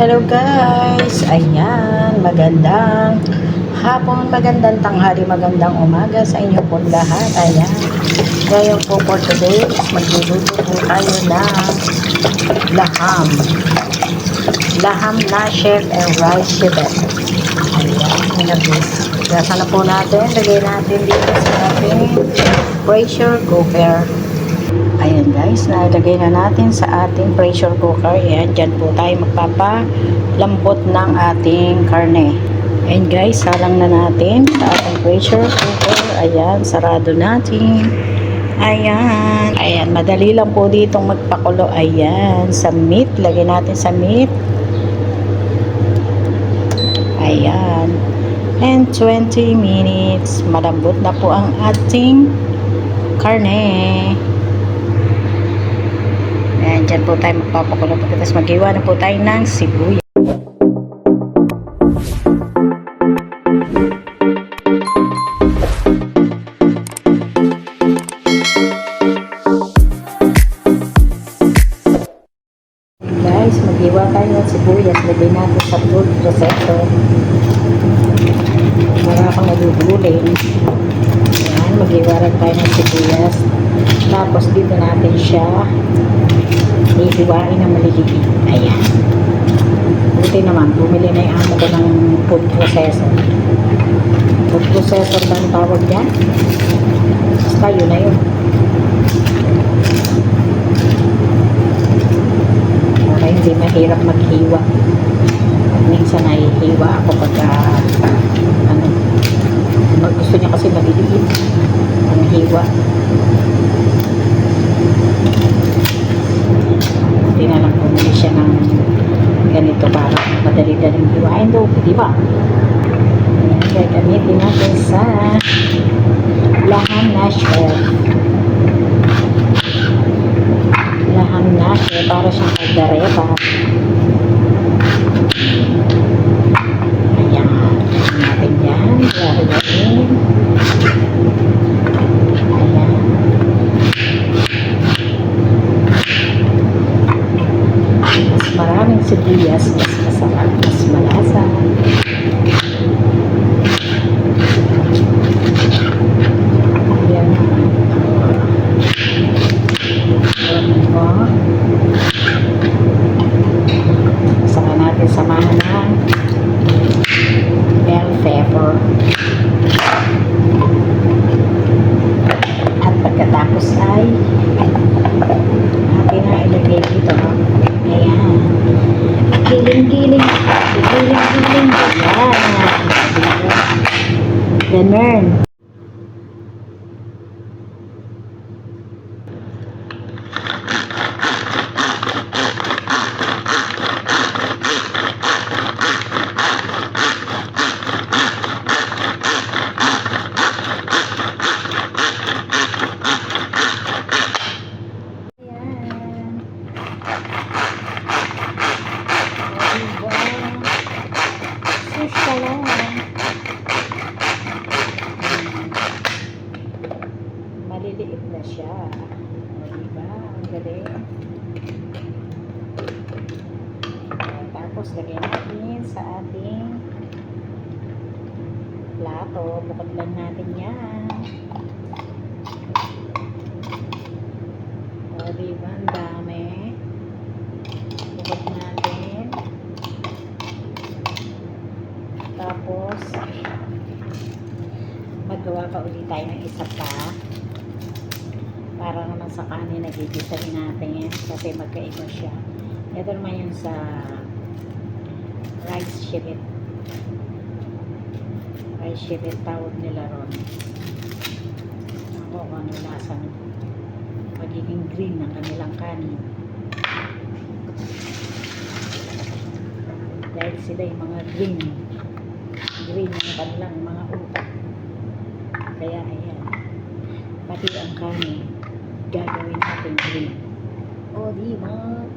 Hello guys! Ayan, magandang hapon, magandang tanghali, magandang umaga sa inyo po lahat. Ayan. Ngayon po for today, magluluto po tayo ng laham. Laham na chef and rice chef. Ayan, inabis. Gasa na po natin. Lagay natin dito sa ating pressure cooker. Ayan guys, nalagay na natin sa ating pressure cooker. Ayan, dyan po tayo magpapalambot ng ating karne. Ayan guys, salang na natin sa ating pressure cooker. Ayan, sarado natin. Ayan. Ayan, madali lang po ditong magpakulo. Ayan, sa meat. Lagay natin sa meat. Ayan. And 20 minutes. Malambot na po ang ating karne. Dyan po tayo magpapakulo. Pagkatapos mag-iwa na po tayo ng sibuyas. Guys, mag-iwa tayo ng sibuyas. Lagay natin sa food processor. Para kang nagugulin. Ayan, mag-iwa rin tayo ng sibuyas. Tapos dito natin siya ihiwain na maliliit. Ayan. Buti naman, bumili na yung amo ko ng food processor. Food processor ba ang tawag yan? Basta yun na yun. Para hindi mahirap maghiwa. Minsan nahihiwa ako pagka ano, mag- gusto niya kasi maliliit ang hiwa. Hindi na lang bumili siya ng ganito para madali-daling hiwain daw, di ba? Ayan, kaya gamitin natin sa laham na shell. Laham na shell para siyang kaldareta. Ayan, gamitin natin yan. Lariyain. Ayan. mas maraming sibuyas, mas masarap, mas malasa. Ayan. Ayan po. Saka natin samahan ng bell pepper. At pagkatapos ay atin na ilagay dito. Ayan. Giling-giling. Giling-giling. Ayan. Ganun. Ayan. Diba? Sus ka lang. Maliliit na siya. O, diba? Ang galing. Ayan, Tapos, lagay natin sa ating plato. Bukod lang natin yan. O, diba? Ang dami. Bukod natin. Tapos, magawa pa ulit tayo ng isa pa. Para naman sa kanin, nagigisahin natin. Kasi magkaiba siya. Ito naman yung sa rice shibit. Rice shibit tawag nila ron. Ako kung ano lasa nito magiging green ng kanilang kanin. Dahil sila yung mga green. Green ang kanilang mga utak. Kaya ayan. Pati ang kanin, gagawin natin green. O, di ba?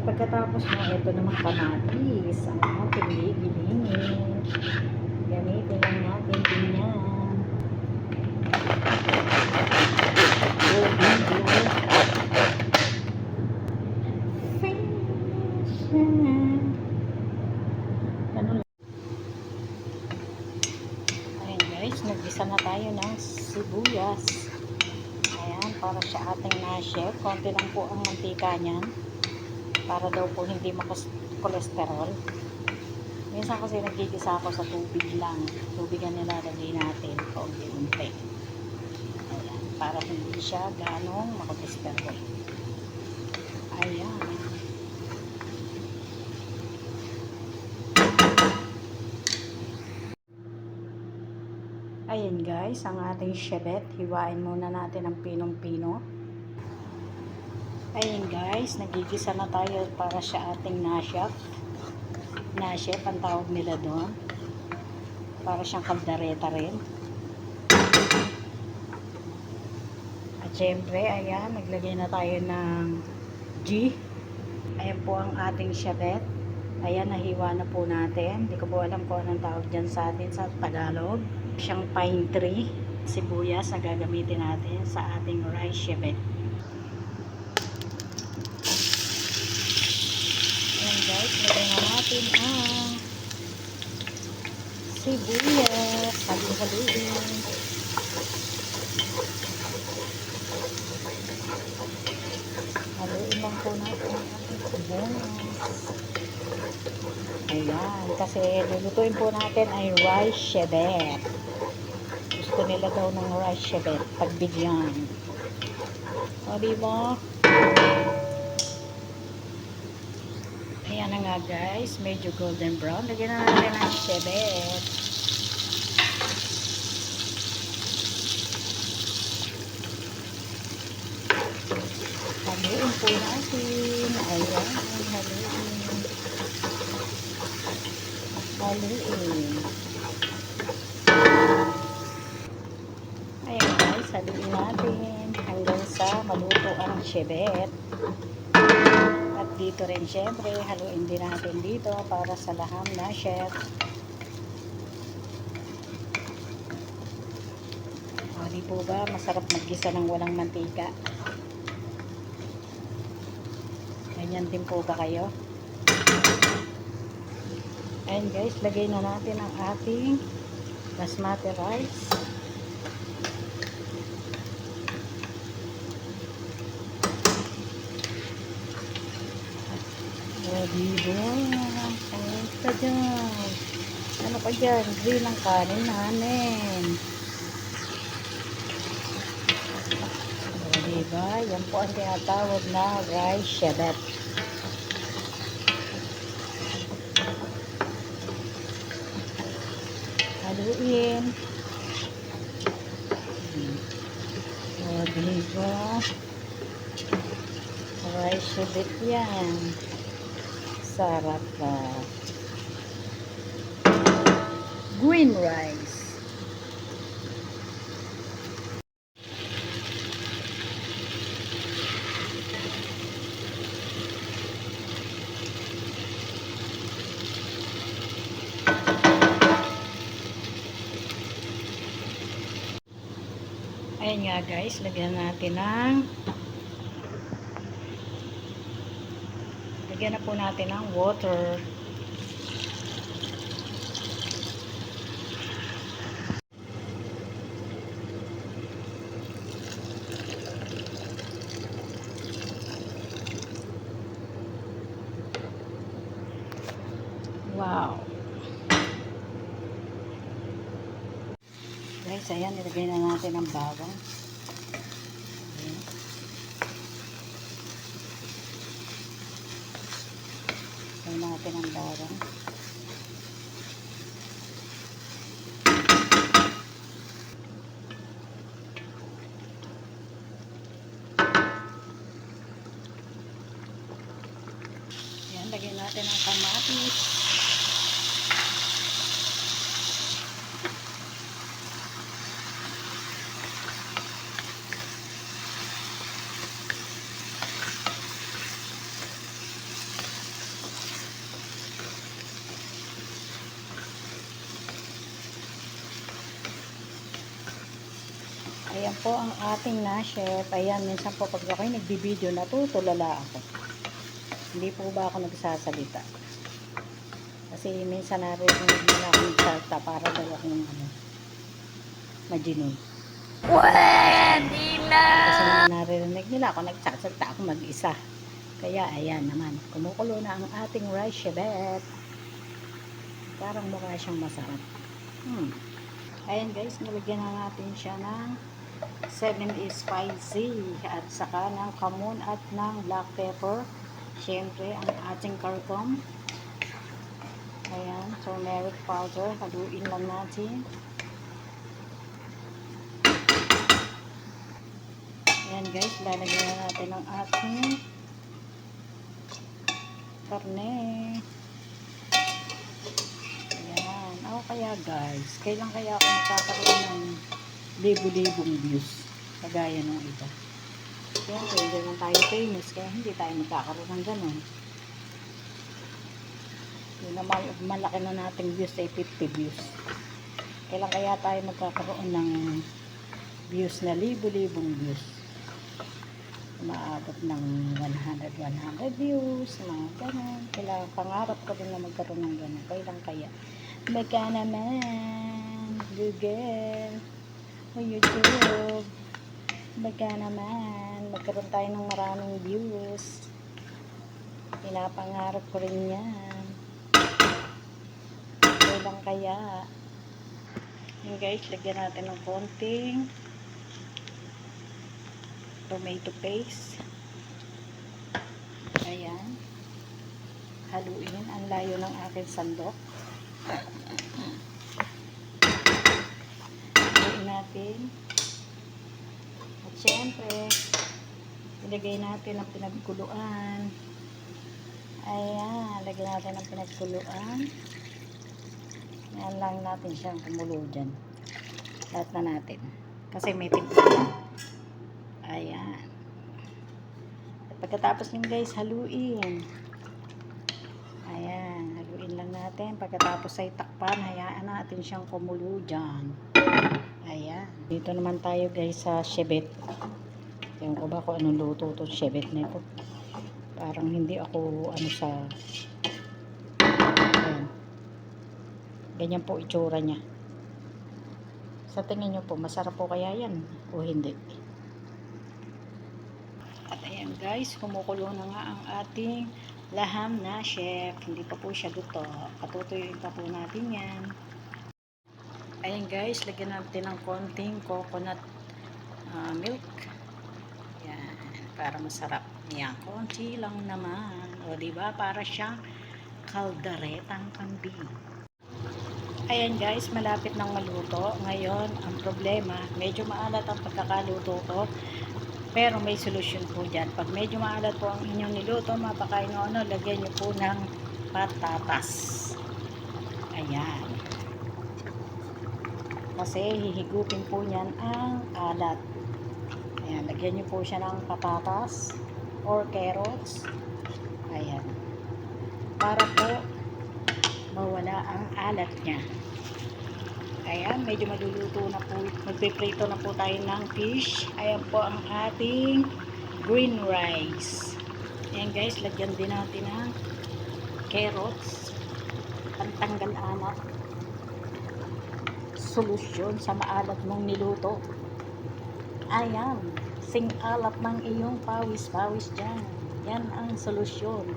Pagkatapos mo, ito naman kamatis. Ang ating gigilingin. Gamitin lang natin din yan. Oh, video. Ganun lang. Ayan guys, nagisa na tayo ng sibuyas. Ayan, para sa ating na-chef. Konti lang niyan. Para daw po hindi makolesterol. Minsan kasi nagigisa ako sa tubig lang. Tubig ang nilalagay natin. Kaunti-unti. Ayan, para hindi siya ganong makolesterol. Ayan. Ayan guys, ang ating shebet. Hiwain muna natin ang pinong-pino. Ayan guys, nagigisa na tayo para sa ating nashaf. Nashaf ang tawag nila doon. Para siyang kaldareta rin. At syempre, ayan, naglagay na tayo ng G. Ayan po ang ating shebet. Ayan, nahiwa na po natin. Hindi ko po alam kung anong tawag dyan sa atin sa Tagalog. Siyang pine tree, sibuyas na gagamitin natin sa ating rice shebet. Ayan guys, lagay na natin ang sibuyas. Halu-haluin. Haluin lang po natin ang ating sibuyas. Ayan, kasi lulutuin po natin ay rice shebet. Gusto nila daw ng rice shebet pagbigyan. O, diba? Ayan na nga guys, medyo golden brown. Lagyan na natin ang shebet. Haluin po natin. Ayan, haluin. Haluin. Ayan guys, haluin natin hanggang sa maluto ang shebet. Dito rin syempre, haluin din natin dito para sa laham na chef. O, di po ba masarap maggisa ng walang mantika? Ganyan din po ba kayo? Ayan guys, lagay na natin ang ating basmati rice. Diba? Kamusta dyan? Ano pa dyan? Green ang kanin namin. O, diba? Yan po ang tinatawag na rice shebet. Haluin. O, diba? Rice shebet yan. Sarap pa. Green rice. Ayan nga guys, lagyan natin ng lagyan na po natin ng water. Wow. Guys, ayan, nilagay na natin ang bawang. Ayan. Lagay natin ang. Ayan, lagay natin ang kamatis. Ayan po ang ating na chef. Ayan, minsan po pag ako'y nagbibideo, natutulala ako. Hindi po ba ako nagsasalita? Kasi minsan narinig nila ako nagsalita para daw akong ano, majinon. Pwede na! Kasi narinig nila ako nagsasalita ako mag-isa. Kaya ayan naman, kumukulo na ang ating rice shebet. Parang mukha siyang masarap. Hmm. Ayan guys, nalagyan na natin siya ng 7 is spicy at saka ng kamon at ng black pepper. Siyempre, ang ating karkom. Ayan, turmeric powder. Haluin lang natin. Ayan guys, lalagyan na natin ang ating karne. Ayan. O kaya guys, kailan kaya ako magkakaroon ng libo-libong views kagaya nung iba. Siyempre, hindi naman tayo famous kaya hindi tayo magkakaroon ng ganun. Yun na mal- malaki na nating views ay 50 views. Kailan kaya tayo magkakaroon ng views na libo-libong views? Maabot ng 100, 100 views, mga ganun. Kailangan, pangarap ko din na magkaroon ng ganun. Kailan kaya? Baka naman, Google, o YouTube, baka naman, magkaroon tayo ng maraming views. Pinapangarap ko rin yan. Kailan kaya? Yun guys, lagyan natin ng konting tomato paste. Ayan. Haluin ang layo ng aking sandok. Haluin natin. At syempre, ilagay natin ang pinagkuluan. Ayan, lagyan natin ang pinagkuluan. Yan lang natin siyang kumulo dyan. Lahat na natin. Kasi may timpla. Ayan. At pagkatapos nyo guys, haluin. Ayan, haluin lang natin. Pagkatapos ay takpan, hayaan natin siyang kumulo dyan. Ayan. Dito naman tayo guys sa shebet. Ewan ko ba kung anong luto itong shebet na ito. Parang hindi ako ano sa ayan. Ganyan po itsura niya. Sa tingin nyo po, masarap po kaya yan o hindi? At ayan guys, kumukulo na nga ang ating laham na chef. Hindi pa po siya luto. Patutuyuin pa po natin yan. Ayan guys, lagyan natin ng konting coconut ah, milk. Yan, para masarap. Yan, konti lang naman. O diba, para siyang kaldaretang kambing. Ayan guys, malapit nang maluto. Ngayon, ang problema, medyo maalat ang pagkakaluto ko. Pero may solusyon po dyan. Pag medyo maalat po ang inyong niluto, mapakain o ano, lagyan nyo po ng patatas. Ayan. Kasi hihigupin po niyan ang alat. Ayan, lagyan nyo po siya ng patatas or carrots. Ayan. Para po mawala ang alat niya. Ayan, medyo maluluto na po. Magpiprito na po tayo ng fish. Ayan po ang ating green rice. Ayan guys, lagyan din natin ng carrots. Pantanggal alat. Solusyon sa maalat mong niluto. Ayan, sing alat ng iyong pawis-pawis dyan. Yan ang solusyon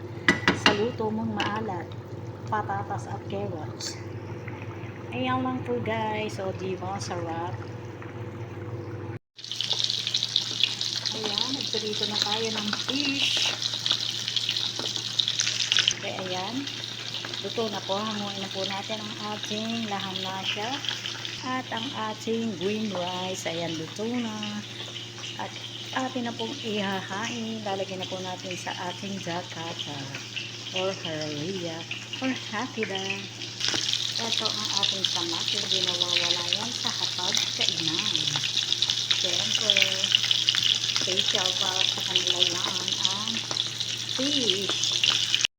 sa luto mong maalat. Patatas at carrots. Ayan lang po guys. O, di ba? Sarap. Ayan, nagprito na tayo ng fish. Okay, ayan. Luto na po. Hanguin na po natin ang ating laham na siya. At ang ating green rice. Ayan, luto na. At atin na pong ihahain. Lalagyan na po natin sa ating zakata or haraliya or hapida. Ito ang ating samak. Hindi nawawala yan sa hapag kainan. Siyempre, special para sa kanila yan ang fish.